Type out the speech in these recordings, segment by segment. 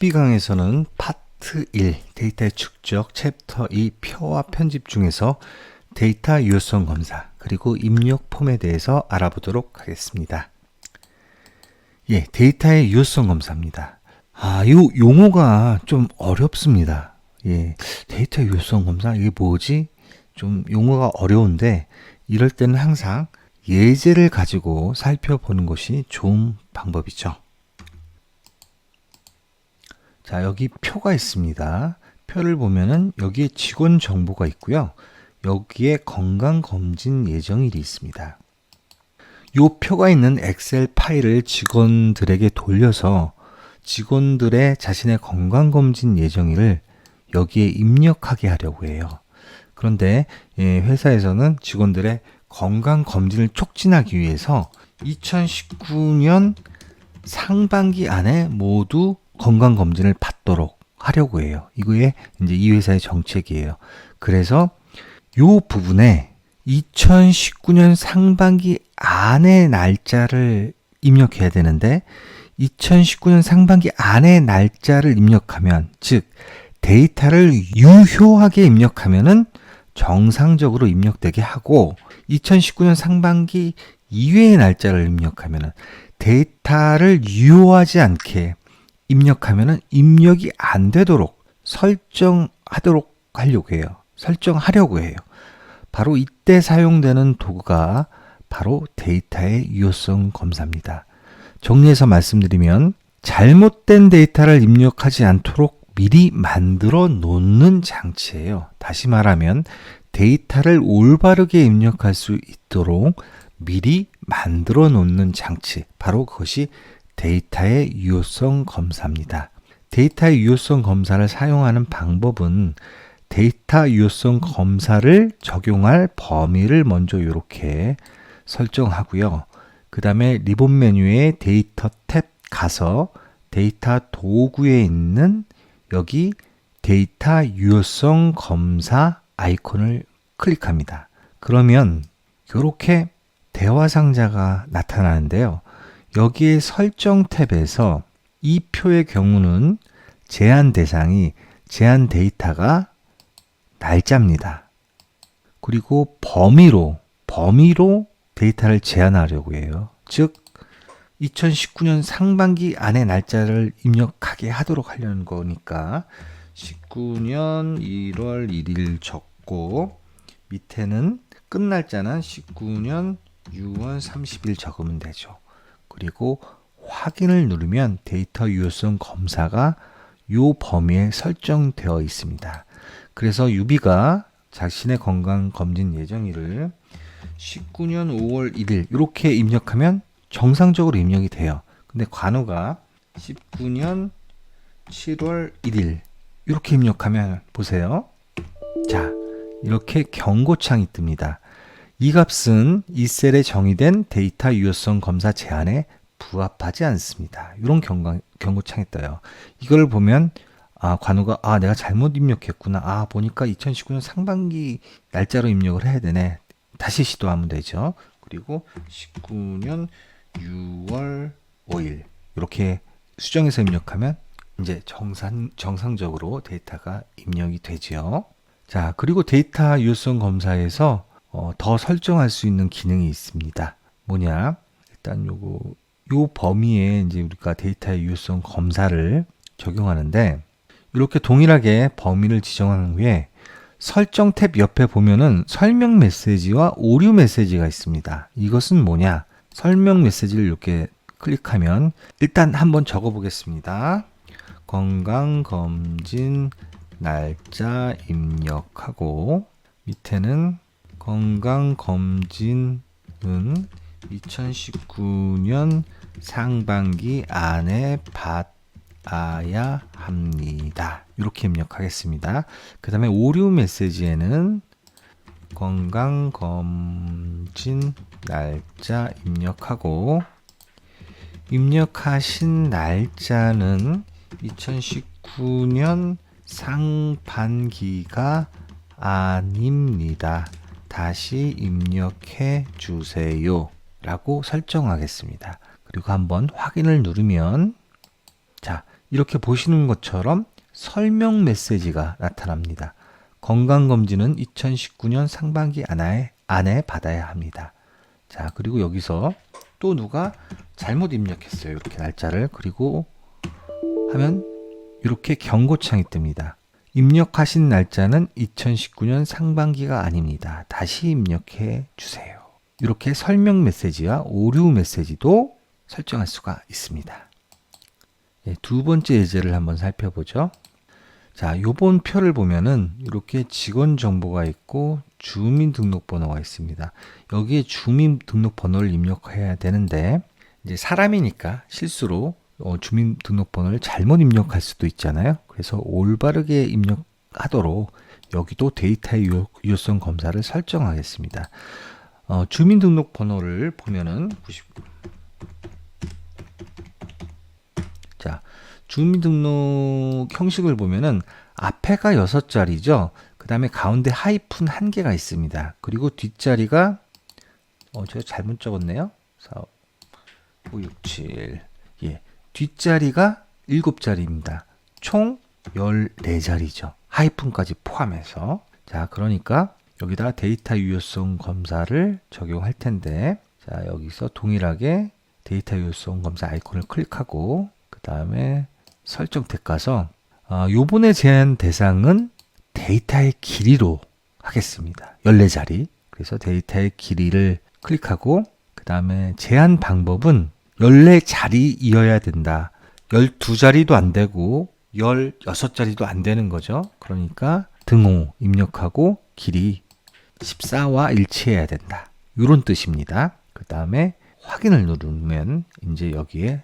12강에서는 파트 1 데이터의 축적 챕터 2 표와 편집 중에서 데이터 유효성 검사 그리고 입력 폼에 대해서 알아보도록 하겠습니다. 예, 데이터의 유효성 검사입니다. 아, 이 용어가 좀 어렵습니다. 예, 데이터 유효성 검사 이게 뭐지? 좀 용어가 어려운데 이럴 때는 항상 예제를 가지고 살펴보는 것이 좋은 방법이죠. 자, 여기 표가 있습니다. 표를 보면은 여기에 직원 정보가 있고요. 여기에 건강검진 예정일이 있습니다. 요 표가 있는 엑셀 파일을 직원들에게 돌려서 직원들의 자신의 건강검진 예정일을 여기에 입력하게 하려고 해요. 그런데 예, 회사에서는 직원들의 건강검진을 촉진하기 위해서 2019년 상반기 안에 모두 건강 검진을 받도록 하려고 해요. 이거에 이제 이 회사의 정책이에요. 그래서 요 부분에 2019년 상반기 안에 날짜를 입력해야 되는데 2019년 상반기 안에 날짜를 입력하면 즉 데이터를 유효하게 입력하면은 정상적으로 입력되게 하고 2019년 상반기 이외의 날짜를 입력하면은 데이터를 유효하지 않게 입력하면은 입력이 안 되도록 설정하도록 하려고 해요. 설정하려고 해요. 바로 이때 사용되는 도구가 바로 데이터의 유효성 검사입니다. 정리해서 말씀드리면 잘못된 데이터를 입력하지 않도록 미리 만들어 놓는 장치예요. 다시 말하면 데이터를 올바르게 입력할 수 있도록 미리 만들어 놓는 장치. 바로 그것이 데이터의 유효성 검사입니다. 데이터의 유효성 검사를 사용하는 방법은 데이터 유효성 검사를 적용할 범위를 먼저 이렇게 설정하고요. 그 다음에 리본 메뉴에 데이터 탭 가서 데이터 도구에 있는 여기 데이터 유효성 검사 아이콘을 클릭합니다. 그러면 이렇게 대화 상자가 나타나는데요. 여기에 설정 탭에서 이 표의 경우는 제한 대상이 제한 데이터가 날짜입니다. 그리고 범위로 범위로 데이터를 제한하려고 해요. 즉 2019년 상반기 안에 날짜를 입력하게 하도록 하려는 거니까 19년 1월 1일 적고 밑에는 끝날짜는 19년 6월 30일 적으면 되죠. 그리고 확인을 누르면 데이터 유효성 검사가 요 범위에 설정되어 있습니다. 그래서 유비가 자신의 건강 검진 예정일을 19년 5월 1일 이렇게 입력하면 정상적으로 입력이 돼요. 근데 관우가 19년 7월 1일 이렇게 입력하면 보세요. 자, 이렇게 경고창이 뜹니다. 이 값은 이 셀에 정의된 데이터 유효성 검사 제한에 부합하지 않습니다. 이런 경고, 경고창이 떠요. 이걸 보면 아, 관우가 아, 내가 잘못 입력했구나. 아, 보니까 2019년 상반기 날짜로 입력을 해야 되네. 다시 시도하면 되죠. 그리고 19년 6월 5일 이렇게 수정해서 입력하면 이제 정상 정상적으로 데이터가 입력이 되죠. 자, 그리고 데이터 유효성 검사에서 어, 더 설정할 수 있는 기능이 있습니다. 뭐냐? 일단 요거 요 범위에 이제 우리가 데이터의 유효성 검사를 적용하는데 이렇게 동일하게 범위를 지정한 후에 설정 탭 옆에 보면은 설명 메시지와 오류 메시지가 있습니다. 이것은 뭐냐? 설명 메시지를 이렇게 클릭하면 일단 한번 적어 보겠습니다. 건강검진 날짜 입력하고 밑에는 건강검진은 2019년 상반기 안에 받아야 합니다. 이렇게 입력하겠습니다. 그 다음에 오류 메시지에는 건강검진 날짜 입력하고 입력하신 날짜는 2019년 상반기가 아닙니다. 다시 입력해 주세요. 라고 설정하겠습니다. 그리고 한번 확인을 누르면 자, 이렇게 보시는 것처럼 설명 메시지가 나타납니다. 건강검진은 2019년 상반기 안에, 안에 받아야 합니다. 자, 그리고 여기서 또 누가 잘못 입력했어요. 이렇게 날짜를. 그리고 하면 이렇게 경고창이 뜹니다. 입력하신 날짜는 2019년 상반기가 아닙니다. 다시 입력해 주세요. 이렇게 설명 메시지와 오류 메시지도 설정할 수가 있습니다. 예, 두 번째 예제를 한번 살펴보죠. 자, 요번 표를 보면은 이렇게 직원 정보가 있고 주민등록번호가 있습니다. 여기에 주민등록번호를 입력해야 되는데 이제 사람이니까 실수로 어, 주민등록번호를 잘못 입력할 수도 있잖아요. 그래서 올바르게 입력하도록 여기도 데이터의 유효, 유효성 검사를 설정하겠습니다. 어, 주민등록번호를 보면은 90, 자 주민등록 형식을 보면은 앞에가 여섯 자리죠. 그 다음에 가운데 하이픈 한 개가 있습니다. 그리고 뒷자리가 어 제가 잘못 적었네요. 4, 5, 6, 7 예. 뒷자리가 7자리입니다. 총 14자리죠. 하이픈까지 포함해서. 자, 그러니까 여기다 데이터 유효성 검사를 적용할 텐데, 자, 여기서 동일하게 데이터 유효성 검사 아이콘을 클릭하고, 그 다음에 설정 탭 가서, 아, 요번에 제한 대상은 데이터의 길이로 하겠습니다. 14자리. 그래서 데이터의 길이를 클릭하고, 그 다음에 제한 방법은 14자리이어야 된다. 12자리도 안 되고 16자리도 안 되는 거죠. 그러니까 등호 입력하고 길이 14와 일치해야 된다. 이런 뜻입니다. 그 다음에 확인을 누르면 이제 여기에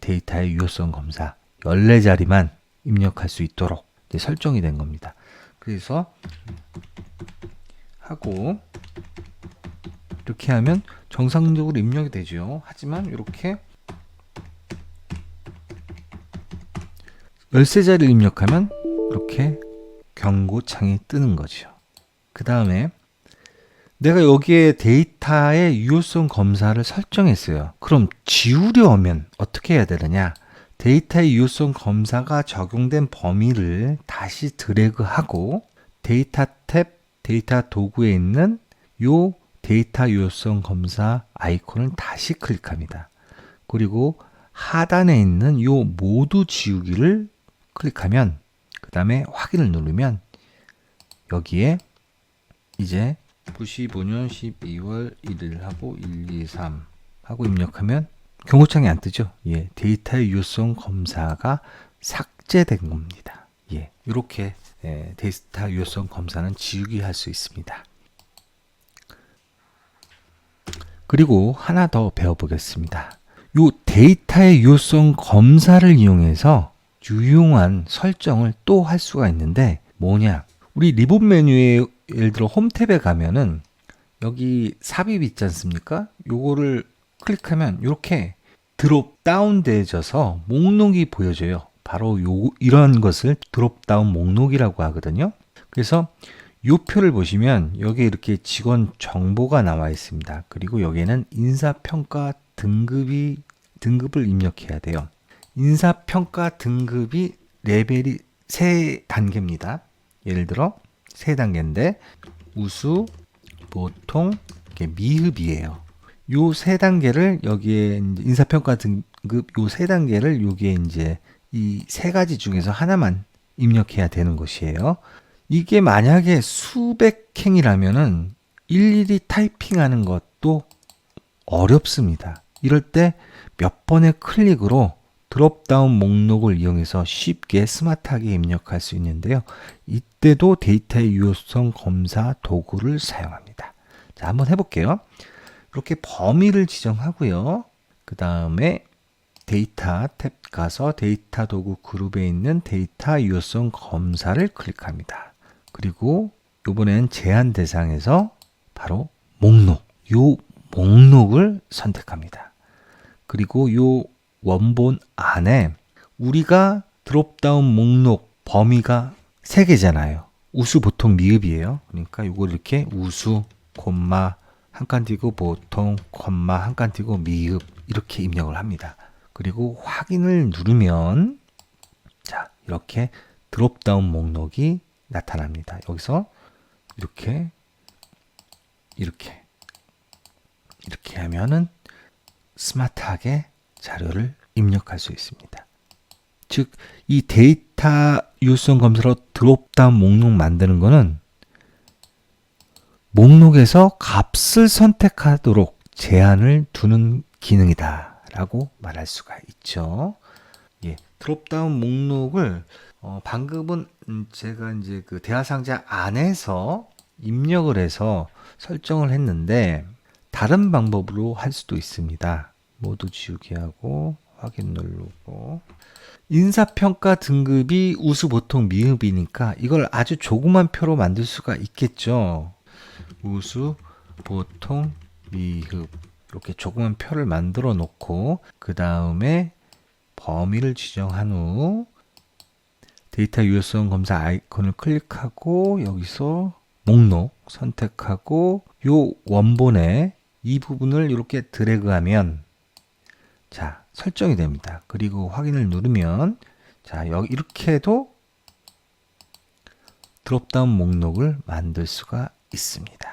데이터의 유효성 검사 14자리만 입력할 수 있도록 설정이 된 겁니다. 그래서 하고 이렇게 하면 정상적으로 입력이 되죠. 하지만 이렇게 13자리를 입력하면 이렇게 경고창이 뜨는 거죠. 그 다음에 내가 여기에 데이터의 유효성 검사를 설정했어요. 그럼 지우려면 어떻게 해야 되느냐? 데이터의 유효성 검사가 적용된 범위를 다시 드래그하고 데이터 탭 데이터 도구에 있는 요 데이터 유효성 검사 아이콘을 다시 클릭합니다. 그리고 하단에 있는 요 모두 지우기를 클릭하면 그 다음에 확인을 누르면 여기에 이제 95년 12월 1일 하고 1, 2, 3 하고 입력하면 경고창이 안 뜨죠. 예, 데이터의 유효성 검사가 삭제된 겁니다. 예, 이렇게 예, 데이터 유효성 검사는 지우기 할 수 있습니다. 그리고 하나 더 배워보겠습니다. 요 데이터의 유효성 검사를 이용해서 유용한 설정을 또 할 수가 있는데 뭐냐? 우리 리본 메뉴에 예를 들어 홈 탭에 가면은 여기 삽입 있지 않습니까? 요거를 클릭하면 이렇게 드롭 다운 되어져서 목록이 보여져요. 바로 요 이런 것을 드롭 다운 목록이라고 하거든요. 그래서 요 표를 보시면 여기 이렇게 직원 정보가 나와 있습니다. 그리고 여기에는 인사평가 등급이 등급을 입력해야 돼요. 인사평가 등급이 레벨이 세 단계입니다. 예를 들어 세 단계인데 우수, 보통, 미흡이에요. 요 세 단계를 여기에 인사평가 등급 요 세 단계를 여기에 이제 이 세 가지 중에서 하나만 입력해야 되는 것이에요. 이게 만약에 수백 행이라면은 일일이 타이핑하는 것도 어렵습니다. 이럴 때 몇 번의 클릭으로 드롭다운 목록을 이용해서 쉽게 스마트하게 입력할 수 있는데요. 이때도 데이터의 유효성 검사 도구를 사용합니다. 자, 한번 해볼게요. 이렇게 범위를 지정하고요. 그 다음에 데이터 탭 가서 데이터 도구 그룹에 있는 데이터 유효성 검사를 클릭합니다. 그리고 이번엔 제한 대상에서 바로 목록, 요 목록을 선택합니다. 그리고 요 원본 안에 우리가 드롭다운 목록 범위가 세 개잖아요. 우수, 보통, 미흡이에요. 그러니까 이걸 이렇게 우수, 콤마 한 칸 띄고 보통, 콤마 한 칸 띄고 미흡 이렇게 입력을 합니다. 그리고 확인을 누르면 이렇게 드롭다운 목록이 나타납니다. 여기서 이렇게 이렇게 이렇게 하면은 스마트하게 자료를 입력할 수 있습니다. 즉, 이 데이터 유효성 검사로 드롭다운 목록 만드는 거는 목록에서 값을 선택하도록 제한을 두는 기능이다. 라고 말할 수가 있죠. 예, 드롭다운 목록을 어, 방금은 음, 제가 이제 그 대화 상자 안에서 입력을 해서 설정을 했는데 다른 방법으로 할 수도 있습니다. 모두 지우기 하고 확인 누르고 인사평가 등급이 우수 보통 미흡이니까 이걸 아주 조그만 표로 만들 수가 있겠죠. 우수 보통 미흡 이렇게 조그만 표를 만들어 놓고 그 다음에 범위를 지정한 후 데이터 유효성 검사 아이콘을 클릭하고 여기서 목록 선택하고 요 원본에 이 부분을 이렇게 드래그하면 자 설정이 됩니다. 그리고 확인을 누르면 자 여기 이렇게 해도 드롭다운 목록을 만들 수가 있습니다.